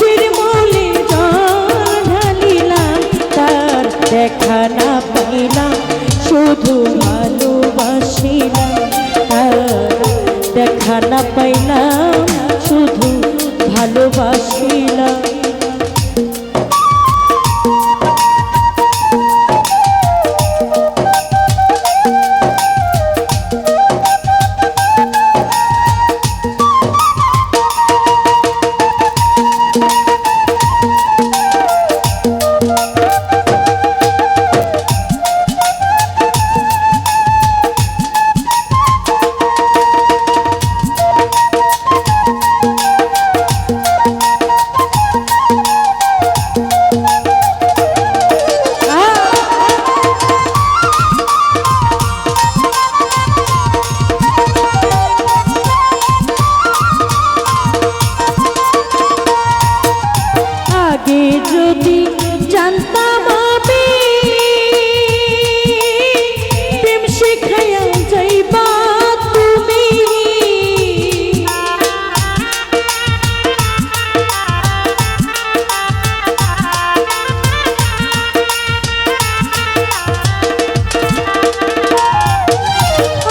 মূলে জল ঢালিলাম তার দেখা না পাইলাম শুধু ভালোবাসিলাম। দেখা না পাইলাম শুধু ভালোবাসিলাম। জানতাম প্রেম শিখাইয়া যাইবা তুমি।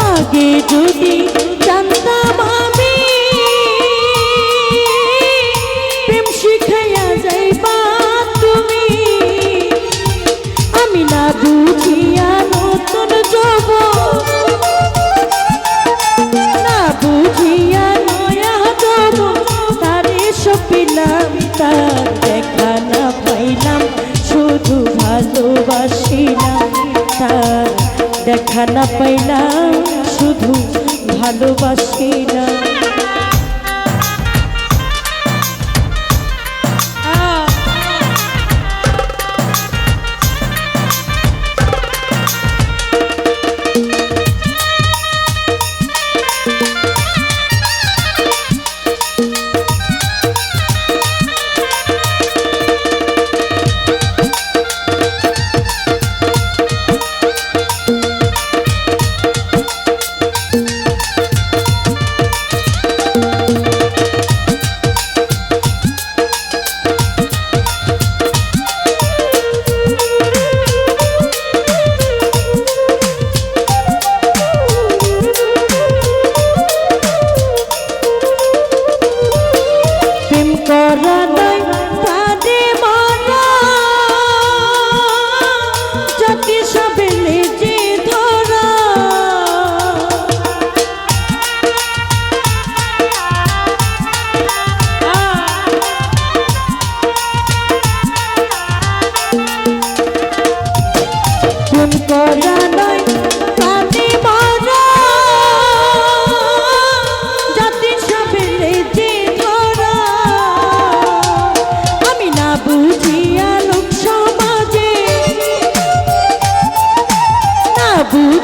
আগে যদি বুঝিয়া নতুন যাব। না বুঝিয়া নয়া যাব। তারে সপিলাম, তার দেখা না পাইলাম। শুধু ভালোবাসিলাম, তার দেখা না পাইলাম। প্রেম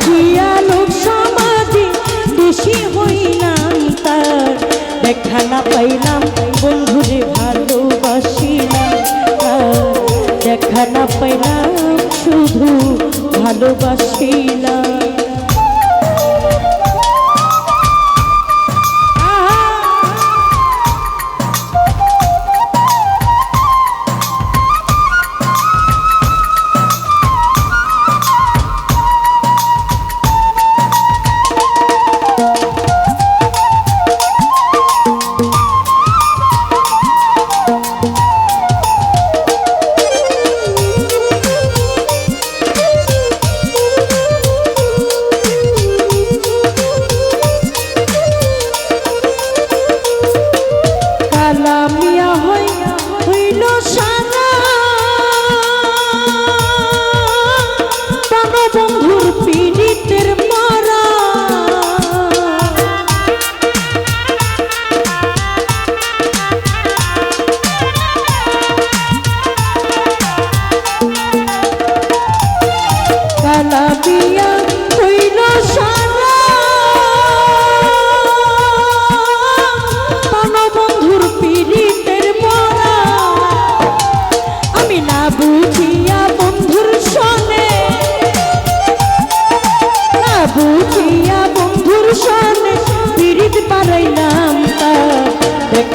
বুঝিয়া লোক সমাজে দোষী হইলাম তার। দেখা না পাইলাম, বন্ধুরে ভালোবাসিলাম দেখা না পাইলাম, শুধু ভালোবাসিলাম।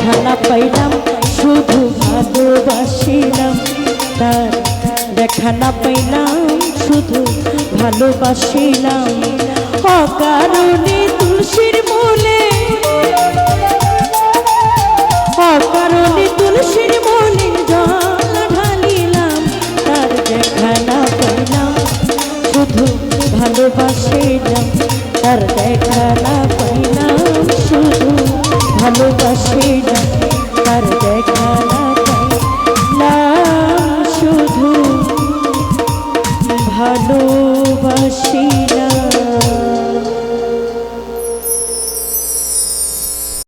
না পাইলাম, শুধু ভালোবাসিলাম। তার দেখা না পাইলাম, শুধু ভালোবাসিলাম। অকারণে তুলসীর মূলে, অকারণে তুলসীর মনে জল ঢালিলাম। তার দেখা না পাইলাম, শুধু ভালোবাসিলাম। তার দেখা না পাইলাম। ভালোবাসে না তার দেখা না।